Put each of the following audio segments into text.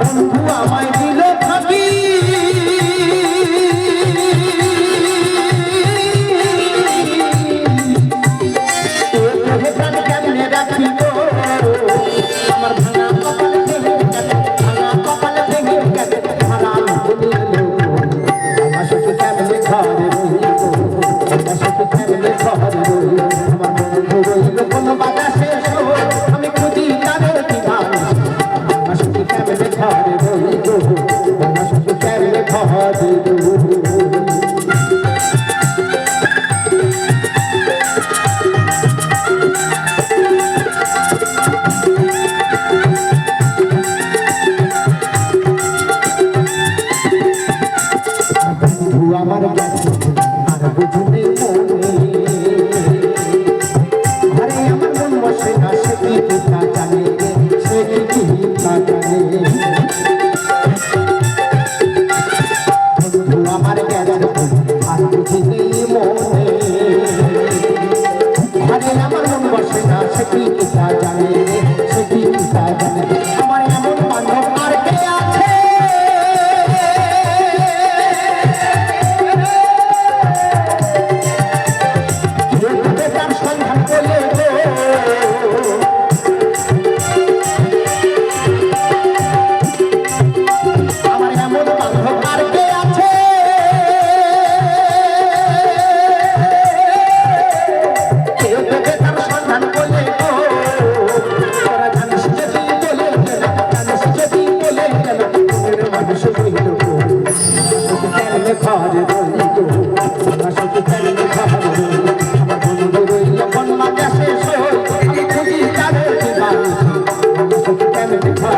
বন্ধু আমায় দিল থাকি আমার গেছে আর বুঝবে মনে আরে আমার মন বসে না, সে কি তা জানে? সে কি তা জানে? বন্ধু, আমার গেছে আর বুঝবে মনে আরে আমার মন বসে না, সে কি চলে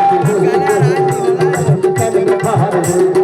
Thank you.